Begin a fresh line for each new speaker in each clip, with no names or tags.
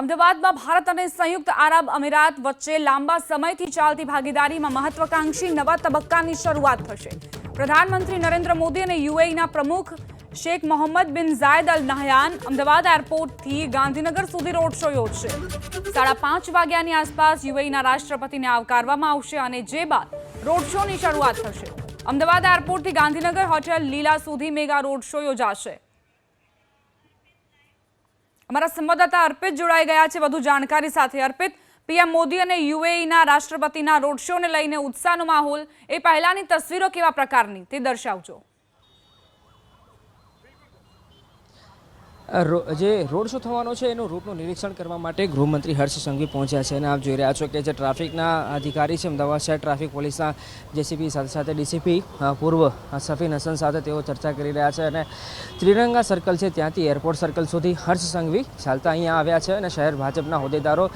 અમદાવાદમાં ભારત અને સંયુક્ત આરબ અમીરાત વચ્ચે લાંબા સમયથી ચાલતી ભાગીદારીમાં મહત્વાકાંક્ષી નવા તબક્કાની શરૂઆત થશે. પ્રધાનમંત્રી નરેન્દ્ર મોદી અને યુએઈના પ્રમુખ શેખ મોહમ્મદ બિન ઝાયદ અલ નહયાન અમદાવાદ એરપોર્ટથી ગાંધીનગર સુધી રોડ શો યોજશે. સાડા પાંચ વાગ્યાની આસપાસ યુએઈના રાષ્ટ્રપતિને આવકારવામાં આવશે અને જે બાદ રોડ શોની શરૂઆત થશે. અમદાવાદ એરપોર્ટથી ગાંધીનગર હોટેલ લીલા સુધી મેગા રોડ શો યોજાશે. અમારા સંવાદદાતા અર્પિત જોડાઈ ગયા છે. વધુ જાણકારી સાથે અર્પિત, પીએમ મોદી અને યુએઈના રાષ્ટ્રપતિના રોડ શોને લઈને ઉત્સાહનો માહોલ. એ પહેલાની તસવીરો કેવા પ્રકારની? તે દર્શાવજો.
જે રોડ શો થવાનો છે એનું રૂટનું નિરીક્ષણ કરવા માટે ગૃહમંત્રી હર્ષ સંઘવી પહોંચ્યા છે અને આપ જોઈ રહ્યા છો કે જે ટ્રાફિકના અધિકારી છે અમદાવાદ શહેર ટ્રાફિક પોલીસના જેસીપી સાથે સાથે ડીસીપી પૂર્વ સફીન હસન સાથે તેઓ ચર્ચા કરી રહ્યા છે અને ત્રિરંગા સર્કલ છે ત્યાંથી એરપોર્ટ સર્કલ સુધી હર્ષ સંઘવી ચાલતા અહીંયા આવ્યા છે અને શહેર ભાજપના હોદ્દેદારો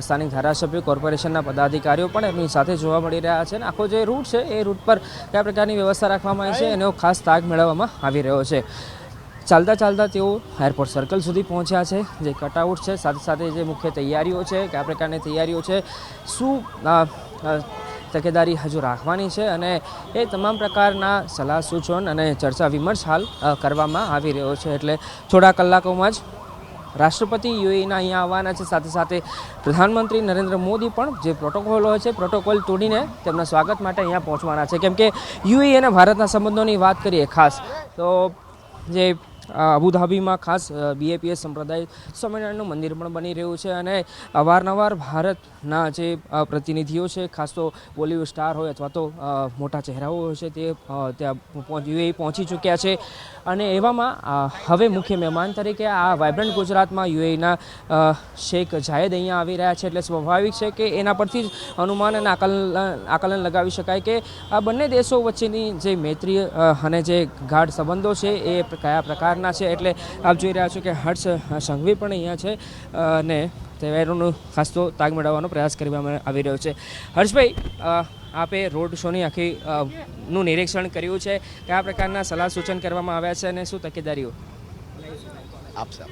સ્થાનિક ધારાસભ્યો કોર્પોરેશનના પદાધિકારીઓ પણ એમની સાથે જોવા મળી રહ્યા છે અને આખો જે રૂટ છે એ રૂટ પર કયા પ્રકારની વ્યવસ્થા રાખવામાં આવી છે એનો ખાસ તાગ મેળવવામાં આવી રહ્યો છે. ચાલતા ચાલતા તેઓ એરપોર્ટ સર્કલ સુધી પહોંચ્યા છે. જે કટઆઉટ છે, સાથે સાથે જે મુખ્ય તૈયારીઓ છે કયા પ્રકારની તૈયારીઓ છે, શું તકેદારી હજુ રાખવાની છે અને એ તમામ પ્રકારના સલાહ સૂચન અને ચર્ચા વિમર્શ હાલ કરવામાં આવી રહ્યો છે. એટલે થોડા કલાકોમાં જ રાષ્ટ્રપતિ યુએઈના અહીંયા આવવાના છે. સાથે સાથે પ્રધાનમંત્રી નરેન્દ્ર મોદી પણ જે પ્રોટોકોલ હોય છે પ્રોટોકોલ તોડીને તેમના સ્વાગત માટે અહીંયા પહોંચવાના છે. કેમ કે યુએઈ અને ભારતના સંબંધોની વાત કરીએ ખાસ, તો જે અબુધાબીમાં ખાસ બીએપીએસ સંપ્રદાય સ્વામિનારાયણનું મંદિર પણ બની રહ્યું છે અને અવારનવાર ભારતના જે પ્રતિનિધિઓ છે, ખાસ તો બોલિવૂડ સ્ટાર હોય અથવા તો મોટા ચહેરાઓ હોય છે તે ત્યાં યુએઈ પહોંચી ચૂક્યા છે. અને એવામાં હવે મુખ્ય મહેમાન તરીકે આ વાઇબ્રન્ટ ગુજરાતમાં યુએઈના શેખ જાયદ અહીંયા આવી રહ્યા છે એટલે સ્વાભાવિક છે કે એના પરથી જ અનુમાન અને આકલન આકલન લગાવી શકાય કે આ બંને દેશો વચ્ચેની જે મૈત્રી અને જે ગાઢ સંબંધો છે એ કયા પ્રકારના છે એટલે આપ જોઈ રહ્યા છો કે હર્ષ સંઘવી પણ અહીંયા છે અને તહેવારોનું ખાસ તો તાગ મેળવવાનો પ્રયાસ કરવામાં આવી રહ્યો છે. હર્ષભાઈ આપે રોડ શોની આખી નું નિરીક્ષણ કર્યું છે. કયા પ્રકારના સલાહ સૂચન કરવામાં આવ્યા છે અને શું તકેદારીઓ?
આપશે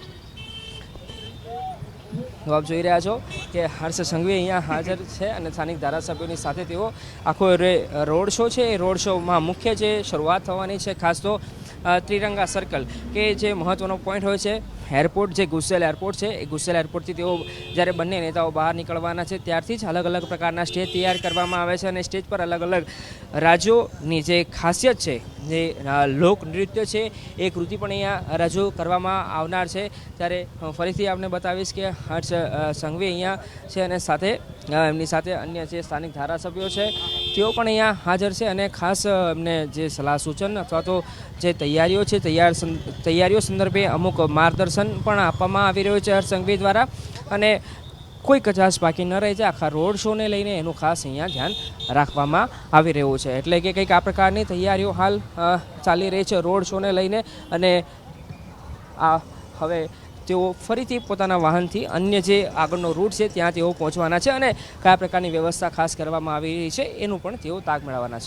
તો આપ જોઈ રહ્યા છો કે હર્ષ સંઘવી અહીંયા હાજર છે અને સ્થાનિક ધારાસભ્યોની સાથે તેઓ આખો રોડ શો છે. એ રોડ શોમાં મુખ્ય જે શરૂઆત થવાની છે ખાસ તો ત્રિરંગા સર્કલ કે જે મહત્ત્વનો પોઈન્ટ હોય છે એરપોર્ટ જે ગુસેલ એરપોર્ટ છે, એ ગુસેલ એરપોર્ટથી તેઓ જ્યારે બંને નેતાઓ બહાર નીકળવાના છે, ત્યારથી જ અલગ અલગ પ્રકારના સ્ટેજ તૈયાર કરવામાં આવે છે અને સ્ટેજ પર અલગ અલગ રાજ્યોની જે ખાસિયત છે, જે લોકનૃત્ય છે, એ કૃતિ પણ અહીંયા રજૂ કરવામાં આવનાર છે. ત્યારે હું ફરીથી આપને બતાવીશ કે હર્ષ સંઘવી અહીંયા છે અને સાથે એમની સાથે અન્ય જે સ્થાનિક ધારાસભ્યો છે તેઓ પણ અહીંયા હાજર છે અને ખાસ એમને જે સલાહ સૂચન અથવા તો જે તૈયારીઓ છે, તૈયાર તૈયારીઓ સંદર્ભે અમુક માર્ગદર્શન પણ આપવામાં આવી રહ્યું છે હર્ષસંઘવી દ્વારા. અને કોઈ કચાશ બાકી ન રહે છે. આખા રોડ શોને લઈને એનું ખાસ અહીંયા ધ્યાન રાખવામાં આવી રહ્યું છે. એટલે કે કંઈક આ પ્રકારની તૈયારીઓ હાલ ચાલી રહી છે રોડ શોને લઈને. અને આ, હવે તેઓ ફરીથી પોતાના વાહનથી અન્ય જે આગળનો રૂટ છે, ત્યાં તેઓ પહોંચવાના છે અને કયા પ્રકારની વ્યવસ્થા ખાસ કરવામાં આવી રહી છે, એનું પણ તેઓ તાગ મેળવવાના છે.